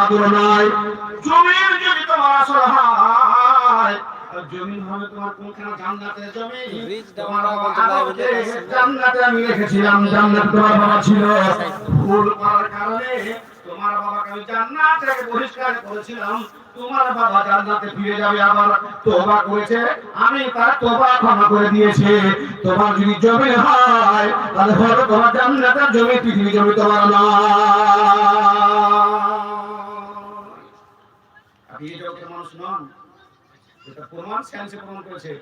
বাহাদুর নয় জমির যদি তোমার আসল হয় জমিন হবে তোমার কোনখানে? জান্নাতের জমি তোমার বাবা আদমকে জান্নাতে আমি রেখেছিলাম জান্নাত তোমার বাবা ছিল। ভুল করার কারণে তোমার বাবাকে আমি জান্নাত থেকে বহিষ্কার করেছিলাম। তোমার বাবা জান্নাতে ফিরে যাবে আবার তোবা করেছে। আমি তার তোবা ক্ষমা করে দিয়েছি। তোমার যদি জমি হয় তাহলে হলো তোমার জান্নাতের জমি পৃথিবী জমি তোমার নয় এই জগতের মানুষ নন। এটা প্রমাণ সায়েন্সে প্রমাণ করেছে।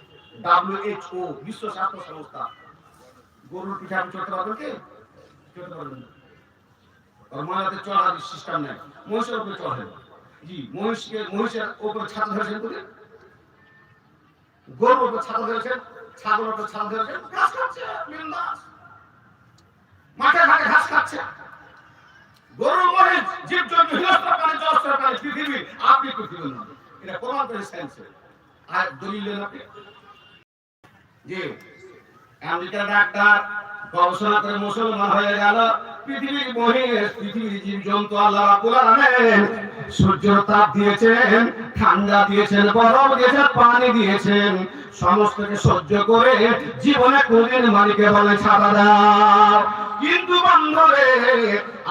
ডাব্লিউএইচও বিশ্ব স্বাস্থ্য সংস্থা। গরুর পিঠে আপনি চড়তে পারবেন কি? চড়তে পারবেন না। আর মায়াতে চড়ার সিস্টেম নেই। মহিষের উপরে চড়ে জি, মহিষকে, মহিষের উপরে ছাতা ধরেছেন বলে? গরুর উপরে ছাতা ধরেছেন? ছাগলের উপরে ছাতা ধরেছেন? ঘাস খাচ্ছে মাঠে ঘাটে ঘাস খাচ্ছে। মহিষ জীব জন্তু আপনি পৃথিবীর নন এটা প্রমাণ করে আর আপনি জি আমেরিকার ডাক্তার গবেষণা করে মুসলমান হয়ে গেল, পৃথিবীর পৃথিবীর জীব জন্তু আল্লাহ সূর্য তাপ দিয়েছেন, ঠান্ডা দিয়েছেন বরফ দিয়েছেন, পানি দিয়েছেন, সমস্তকে সহ্য করে জীবনে কোনদিন মালিকে বলে ছাড়া দাও কিন্তু বান্ধবে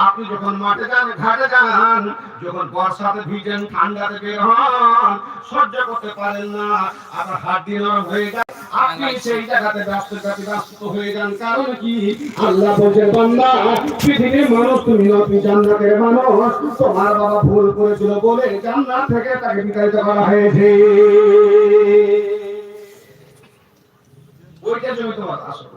আপনি যখন মাঠে যান ঘাটে যান যখন বর্ষাতে ভিজেন ঠান্ডাতে বের হন সহ্য করতে পারেন না আপনার হাত দিয়ে নরম হয়ে যায়। আপনি সেই জায়গাতে ব্যস্ত জাতি ব্যস্ত হয়ে যান। কারণ কি? আল্লাহ বান্দা পৃথিবীর মানুষ তুমি নয়, জান্নাতের মানুষ। তোমার বাবা ভুল করেছিল বলে জান্নাত থেকে তাকে বিতাড়িত করা হয়েছে। ওইটা জমি তোমার আসল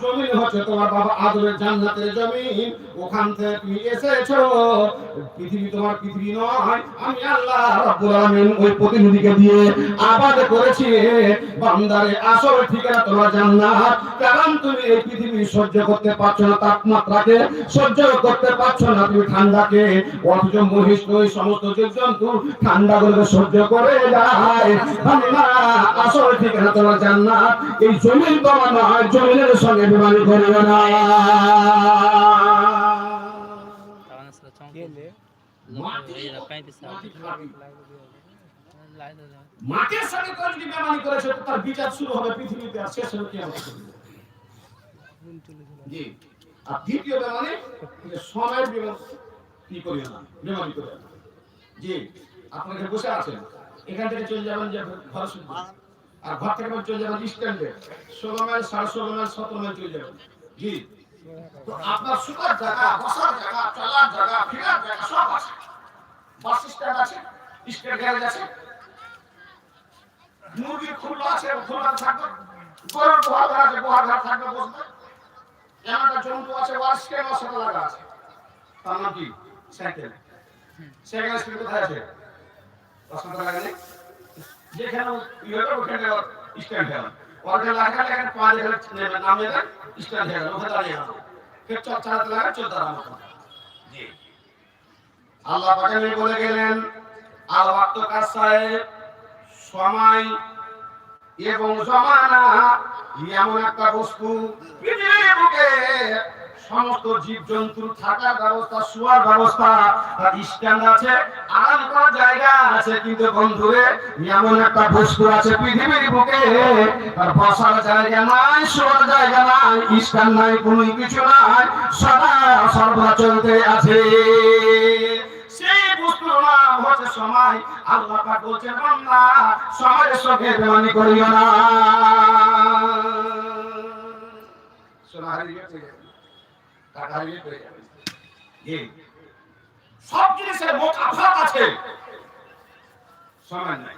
জমিন হচ্ছে তোমার বাবা আদরের জান্নাতের জমিন। ওখান থেকে তুমি এসেছ। পৃথিবী তোমার পৃথিবী নয়। আমি আল্লাহ রাব্বুল আলামিন ওই প্রতিনিধিকে দিয়ে আবাদ করেছি। বান্দারে আসল ঠিকানা তোমার জান্নাত। কারণ তুমি এই পৃথিবী সহ্য করতে পারছ না, তাপমাত্রাকে সহ্য করতে পারছ না, তুমি ঠান্ডাকে। অথচ মহিষ ওই সমস্ত জীবজন্তু ঠান্ডা গুলোকে সহ্য করে যায়। বান্দা আসল ঠিকানা তোমার জান্নাত। এই জমিন তোমার নয়, জমিনের সঙ্গে বিমানি করিও না. মাটির সঙ্গে করে যদি বেমানি করেছে তার বিচার শুরু হবে পৃথিবীতে আর শেষ হবে পর্যন্ত। জি। আর দ্বিতীয় বেমানি সময়ের বেমানি কি করিও না, বেমানি করিও না। জি। এখানে বসে আছেন। এখান থেকে চলে যাবেন, যে ঘর শুনতে আর ঘর থেকে চলে যাবেন স্ট্যান্ডে ষোলো মাইল, সাড়ে ষোলো মাইল, সতেরো মাইল চলে যাবেন জি। তো আপনার সুতার জায়গা, বসার জায়গা, চলার জায়গা, ফেরার জায়গা, সব আছে। বাস স্ট্যান্ড আছে, স্ট্যান্ড গ্যারেজ আছে। মুরগি খুললো আছে, খোলা থাকবে। গরুর গোহাল ঘর আছে গোহাল ঘর থাকবে বসবে। এমন একটা জন্তু আছে স্ক্যান ওর সাথে লাগা আছে। তার নাম কি? সাইকেল। সাইকেল স্পিড কোথায় আছে? সাথে লাগা যেখানে ওখানে স্ট্যান্ড হয়ে গেল ওখানে লাগা লাগা পা যেখানে নামে দেয় স্ট্যান্ড হয়ে গেল ওখানে দাঁড়িয়ে গেল ফের চল চালাতে লাগা চল মতো জি। আল্লাহ বলে গেলেন আল ওয়াক্ত কাসায় সময় এবং জমানা এমন একটা বস্তু পৃথিবীর বুকে সমস্ত জীব থাকার ব্যবস্থা, শোয়ার ব্যবস্থা স্ট্যান্ড আছে, আরাম করার জায়গা আছে, কিন্তু বন্ধুরে, এমন একটা বস্তু আছে পৃথিবীর বুকে, তার বসার জায়গা নাই, শোয়ার জায়গা নাই, স্ট্যান্ড নাই, কোনো কিছু নাই, সদা সর্বদা চলতে আছে সময়। আল্লাহ পাক বলছেন সময়ের সঙ্গে গেছে টাকা হারিয়ে চলে যাবে জি। সব জিনিসের মোট আফাত আছে। সময় নাই।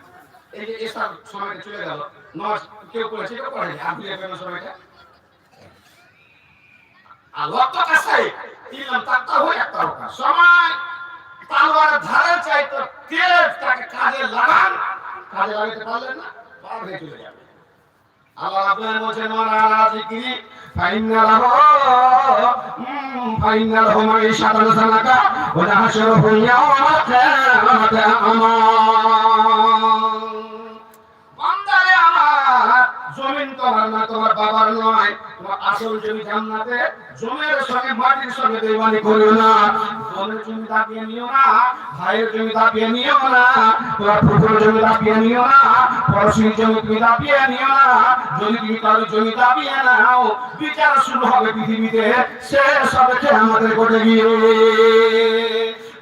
এই যে এসব সময়টা চলে গেল। নয়, কেউ করেছে, কেউ করেনি। আপনি সময়টা আর লক্ষ্য কাছে ইলাম তাক্তা হয়ে একটা সময় তালোয়ার ধারে চাইতো তেলের কাজে লাগাতে পারলেন না, পার চলে যাবে। আল্লাহ রাব্বুল বলছেন ওয়ালা যিকরি ফাইনালাহু ফাইনালাহু মাইশাতান সানাকা ওয়া নাহশুরুহু ইয়াওমাল কিয়ামাতি আমা বান্দারে আমার, জমিন তোমার না, তোমার বাবার নয়। আসল জমি জান্নাতে, জমির সঙ্গে মাটির সঙ্গে বেইমানি করিও না। জমির জমি দাপিয়ে নিও না, ভাইয়ের জমি দাপিয়ে নিও না, তোমার পুকুর জমি দাপিয়ে নিও না পড়শির জমি তুমি দাপিয়ে নিও না, যদি তুমি কারও জমি দাপিয়ে নাও, বিচার শুরু হবে পৃথিবীতে, শেষ হবে আমাদের কোটে গিয়ে।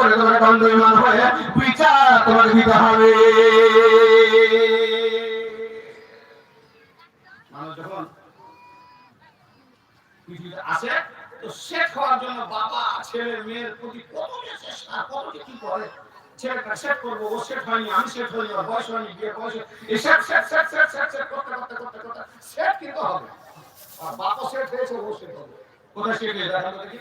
করে তোমার দণ্ডবিমান হয়ে বিচার তোমাকে দিতে হবে। মানুষ তো সেট হওয়ার জন্য বাবা, ছেলে, মেয়ের প্রতি কত চেষ্টা, কত কি করে, ছেলেটা সেট করব, ও সেট হয়নি, আমি সেট হয়নি বয়স হয়নি, বিয়ে বয়স। এই set set set set set করতে করতে করতে করতে সেট কিন্তু হবে। আর বাবা সেট হয়েছে, ও সেট হবে। কোথায় সেট হয়েছে? দেখা দেখি।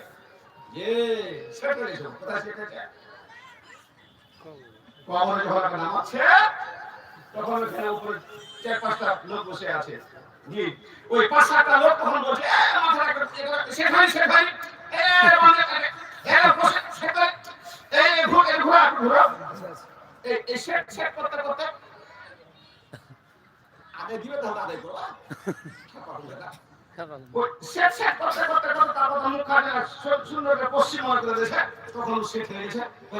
কবরে যখন একটা নামাচ্ছে তখন ওখানে উপরে চার পাঁচটা লোক বসে আছে জি ওই পাঁচ সাতটা লোক তখন বলছে "এ, মাথা রাখো, এগুলো শেখ ভাই শেখ ভাই মানে আগে দিবে তাহলে আদায় করবা হয়ে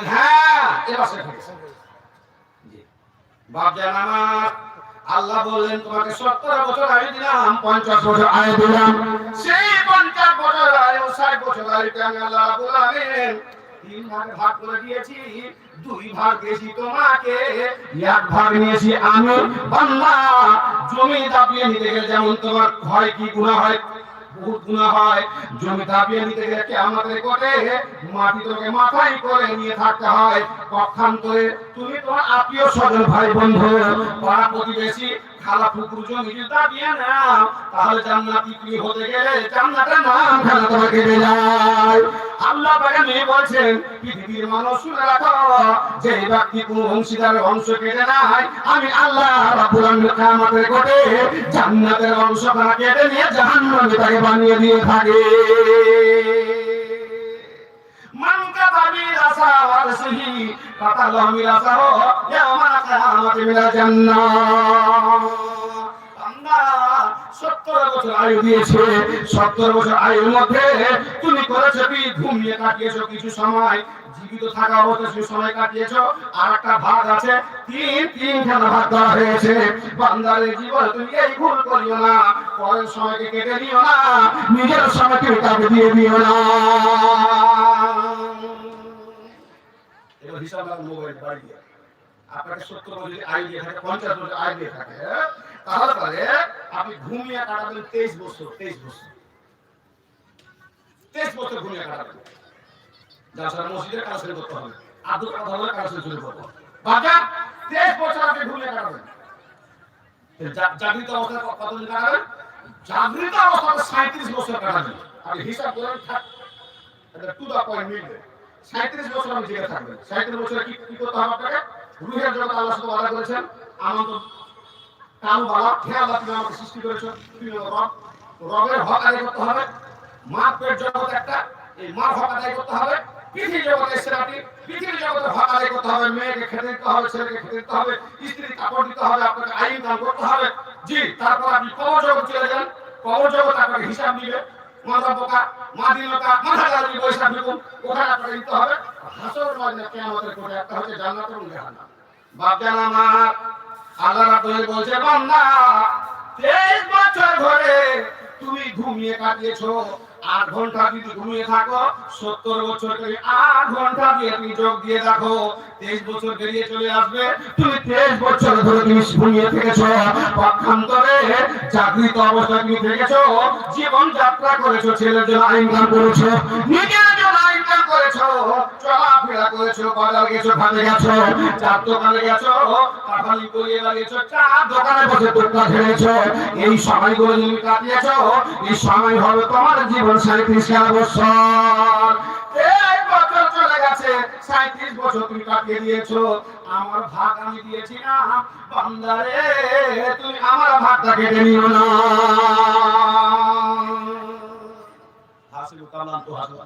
হ্যাঁ আল্লাহ বললেন, তোমাকে সত্তর বছর আয়ু দিলাম, পঞ্চাশ বছর আয়ু দিলাম। সেই পঞ্চাশ বছর আয়ু, ষাট বছর আয়ুতে আমি আল্লাহ রাব্বুল আলামিন তিন জমি দাপিয়ে নিতে গেলে আমাদের মাটি তোকে মাথায় করে নিয়ে থাকতে হয়। পক্ষান্তরে তুমি তোমার আত্মীয় স্বজন ভাই বন্ধু পাড়া প্রতিবেশী খালা পুকুর জমি যদি দাপিয়ে নাও, তাহলে জান্নাতি তুমি হতে গেলে? জান্নাতের নাম তোমাকে দেবে যায় আল্লাহ পাকে বলছেন, পৃথিবীর মানুষ শুনে রাখো, যে ব্যক্তি কোন অংশীদারের অংশ কেটে নাই আমি আল্লাহ রাব্বুল আলামিন কিয়ামতের কোটে জান্নাতের অংশ কেটে নিয়ে জাহান্নামে তাকে বানিয়ে দিয়ে থাকে। সত্তর বছর আয়ু তুমি করেছ ঘুমিয়ে কাটিয়েছো কিছু সময়, জীবিত থাকা কিছু সময় কাটিয়েছো আর একটা ভাগ আছে, তিন, তিনখানা ভাগ দেওয়া হয়েছে। বান্দারের জীবন তুমি এই ভুল করিও না, পরের সময়কে কেটে নিও না, নিজের সময় তুমি তাকে দিয়ে দিও না। হিসাব মোবাইল বাড়ি আপনাকে সত্তর বছর আয় দিয়ে থাকে, পঞ্চাশ বছর আয় দিয়ে থাকে, তাহলে পরে আপনি ঘুমিয়ে কাটাবেন তেইশ বছর তেইশ বছর। তেইশ বছর ঘুমিয়ে কাটাবেন। যার সাথে মসজিদের কাজ শুরু করতে হবে, আব্দুল কথা হলে কাজ শুরু করব বাবা, তেইশ বছর আপনি ঘুমিয়ে কাটাবেন। জাগৃত অবস্থায় ক- কতদিন কাটাবেন? জাগৃত অবস্থায় সাঁত্রিশ বছর কাটাবেন। আপনি হিসাব করেন টু দা পয়েন্ট মিলবে সাঁত্রিশ বছর আপনি জেগে থাকবেন সাঁত্রিশ বছরে কি করতে হবে আপনাকে? রুহের জগৎ আল্লাহ সাথে ওয়াদা করেছেন আনন্দ কারু বাবা খেয়াল তুমি আমাকে সৃষ্টি করেছ রবের হক আদায় করতে হবে। মার জগৎ একটা, এই মার হক আদায় করতে হবে। পৃথিবী জগতে সেরাটি পৃথিবী জগতে হক আদায় করতে হবে। মেয়েকে খেতে দিতে হবে, ছেলেকে খেতে দিতে হবে। স্ত্রী কাপড় দিতে হবে, আপনাকে আইন দান করতে হবে। জি, তারপর আপনি কবর জগৎ চলে যান। কবর জগৎ আপনাকে হিসাব নিবে মাথা পোকা মাদিনতা মাথা গালি পয়সা বিকুন ওখানে আপনাকে দিতে হবে? হাসর মাঝে কেয়ামতের করে একটা হচ্ছে জান্নাত এবং জাহান্নাম। বাপ জান আমার, আল্লাহ রাব্বুল বলছে, বান্দা, তেইশ বছর ধরে তুমি ঘুমিয়ে কাটিয়েছো। আট ঘণ্টা যদি ঘুমিয়ে থাকো, সত্তর বছর আট ঘণ্টা দিয়ে তুমি যোগ দিয়ে দেখো, তেইশ বছর বেরিয়ে চলে আসবে। তুমি তেইশ বছর ধরে তুমি ঘুমিয়ে থেকেছ, পক্ষান্তরে চাকরিত অবস্থায় তুমি থেকেছ জীবন যাত্রা করেছ ছেলের জন্য ইনকাম করেছ। নিজের করেছ, চলাফেরা করেছ বাজার গেছো খাতে গেছো, চার দোকানে গেছো চার দোকানে বসে দোকান খেলেছো এই সময়গুলো তুমি কাটিয়েছো, এই সময় হবে তোমার জীবন সাঁত্রিশ খেলা বছর। এই বছর চলে গেছে, সাঁত্রিশ বছর তুমি কাটিয়ে দিয়েছ। আমার ভাগ আমি দিয়েছি না বান্দারে তুমি আমার ভাগটা কেটে নিও না। হাসিল কামলান তো হাসবা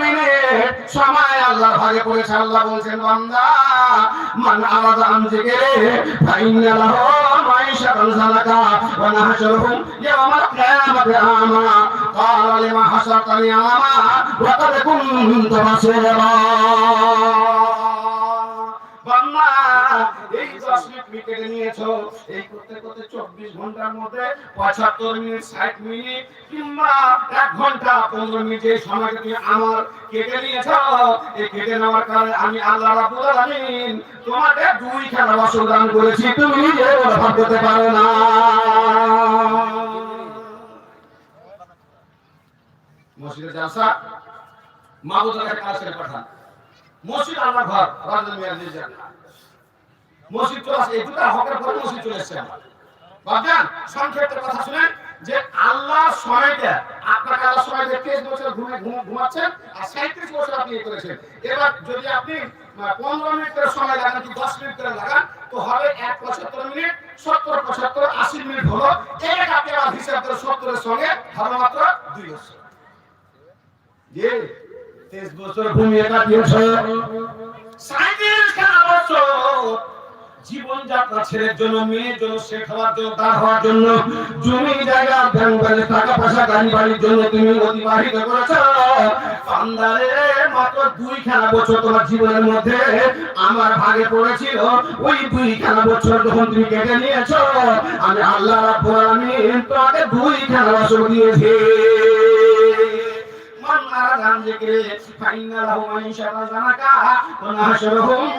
মিনিট সময় আল্লাহ ভাগে পড়েছে। আল্লাহ বলছেন, বান্দা, মান আলাদা আম থেকে ফাইনা লাহু মাইশাতান সালাকা ওয়া নাহশুরুহুম ইয়াওমাল কিয়ামাতি আমা। قال হাসারতানি আমা? ওয়া কাদ কুনতু বাসীরা বাংলা আমার কেটে নিয়েছো। এই কেটে নেওয়ার কারণে আমি আল্লাহ আলামিন তোমাকে দুই খেলা বছর দান করেছি। তুমি নিজে ব্যবহার করতে পারো না। মসজিদে জালসা কাজ করে পাঠান। মসজিদ আল্লাহ ঘর রাজা মিয়ার নিজের মসজিদ চলে আসে এই হকের পরে মসজিদ চলে এসছে বাবজান সংক্ষেপে কথা শুনেন যে আল্লাহ সময়টা আপনাকে আল্লাহ সময় দিয়ে তেইশ বছর ঘুমে ঘুমাচ্ছেন আর সাঁত্রিশ বছর আপনি ইয়ে করেছেন। এবার যদি আপনি পনেরো মিনিট সময় লাগান কি দশ মিনিট করে লাগান, তো হবে এক পঁচাত্তর মিনিট, সত্তর পঁচাত্তর, আশি মিনিট হলো। এক আপনি আবার হিসাব করে সত্তরের সঙ্গে হবে মাত্র দুই বছর। যে তেইশ বছর ঘুমিয়ে কাটিয়েছ। সাঁত্রিশ বছর জীবন যাত্রা ছেলের জন্য মেয়ের জন্য শেখাবার জন্য তার হওয়ার জন্য জমি জায়গা ব্যাংক ব্যাংকে টাকা পয়সা গাড়ি বাড়ির জন্য তুমি অতিবাহিত করেছ বান্দারে মাত্র দুই খেলা বছর তোমার জীবনের মধ্যে আমার ভাগে পড়েছিল ওই দুই খেলা বছর যখন তুমি কেটে নিয়েছ আমি আল্লাহ রাব্বুল আলামিন তোমাকে দুই খেলা বছর দিয়েছি من أراد عن ذكري فإن له معيشة ضنكا ونحشرهم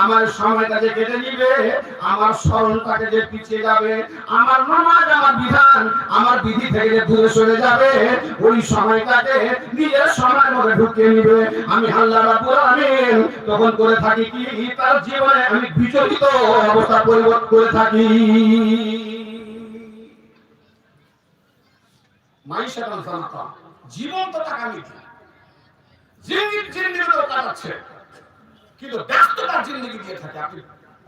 আমার সময়টা যে কেটে নিবে, আমার স্মরণটাকে যে পিছিয়ে যাবে, আমার নামাজ, আমার বিধান, আমার বিধি থেকে দূরে সরে যাবে, ওই সময়টাকে নিজের সময় মধ্যে ঢুকিয়ে নিবে। আমি আল্লাহ রাব্বুল তখন করে থাকি কি? তার জীবনে আমি বিচলিত অবস্থা পরিবর্তন করে থাকি। জীবন তো টাকা নিতে। জিন্দির জিন্দির কিন্তু ব্যস্ততার জিন্দিগি দিয়ে থাকে। আপনি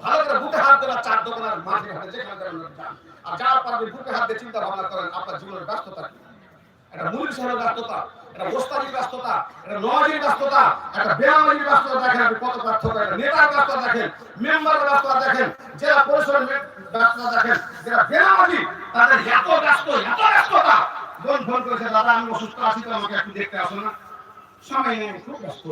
ভালো করে বুকে হাত দেওয়া চার দোকানের মাঠে ঘাটে যেখানে করেন আর যাওয়ার পর আপনি বুকে হাত দিয়ে চিন্তা ভাবনা করেন, আপনার জীবনের ব্যস্ততা কি? একটা মুরিদ সাহেবের ব্যস্ততা একটা ওস্তাদির ব্যস্ততা একটা নওয়াজির ব্যস্ততা, একটা বেনামাজির ব্যস্ততা দেখেন আপনি, কত একটা নেতার ব্যস্ততা দেখেন ব্যস্ততা দেখেন ব্যস্ততা দেখেন, যারা তাদের এত ব্যস্ত, এত ব্যস্ততা। বোন ফোন করেছে দাদা আমি অসুস্থ আছি, তো আমাকে একটু দেখতে আসো না। সময় নেই, খুব ব্যস্ত।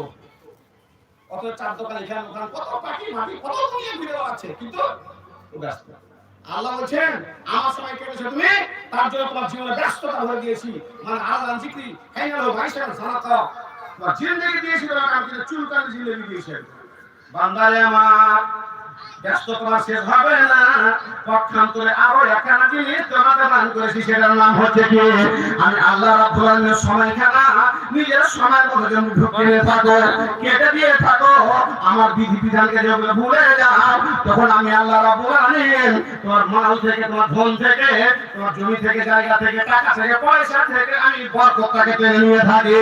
কত চার দোকান এখানে ওখানে কত পাখি মাটি, কত দুনিয়া ঘুরে আছে, কিন্তু ব্যস্ত। আল্লাহ বলছেন, আমার সময় কেটেছে তুমি তার জন্য তোমার জীবনে ব্যস্ততা হয়ে গিয়েছি। মানে আল্লাহ জিক্রি খাই গেল ভাইসার সালাত তোমার জিন্দগি দিয়েছি তোমাকে আমি কিন্তু চুলকানি জিন্দগি দিয়েছেন বান্দারে আমার ব্যস্ত তোমার শেষ হবে না। পক্ষান্তরে আরও একখানা জিনিস তোমাকে দান করেছি, সেটার নাম হচ্ছে কি? আমি আল্লাহ রাব্বুল আলামিনের সময়খানা নিজের সময় মতো যেন ঢুকিয়ে থাকো, কেটে দিয়ে থাকো। আমার বিধি বিধানকে যখন ভুলে যাও, তখন আমি আল্লাহ রাব্বুল আলামিন তোমার মাল থেকে, তোমার ধন থেকে, তোমার জমি থেকে, জায়গা থেকে, টাকা থেকে, পয়সা থেকে আমি বরকতটাকে টেনে নিয়ে থাকি।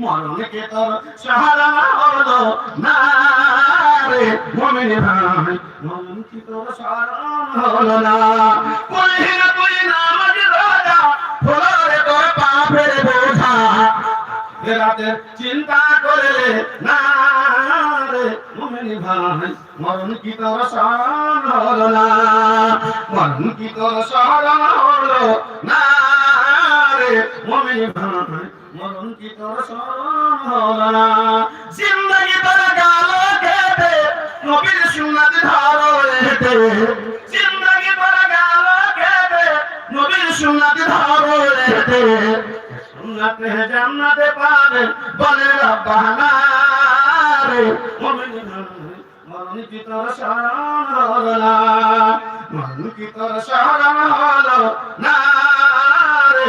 মরণকে তোর সাহারা হলো না রে মুমিন ভাই। মরণকে তোর সাহারা হলো না। কই না কই না আমার রাজা হলো রে তোর পাপের বোঝা। রাতে চিন্তা করে না রে মুমিন ভাই। মরণ কি তোর সাহারা না। মরণ কি তোর সাহারা না রে মুমিন স্মরণ হলো না। জিন্দগি তোর গাল কেটে নবীর সুন্নাত ধরো রেটে জিন্দগি তোর গাল কেটে নবীর সুন্নাত ধরো রেটে সুন্নাতে জান্নাতে পাবে বলে রব্বানা রে মুমিন মরণ কি তোর শরণ হলো না। মরণ কি তোর শরণ হলো না রে।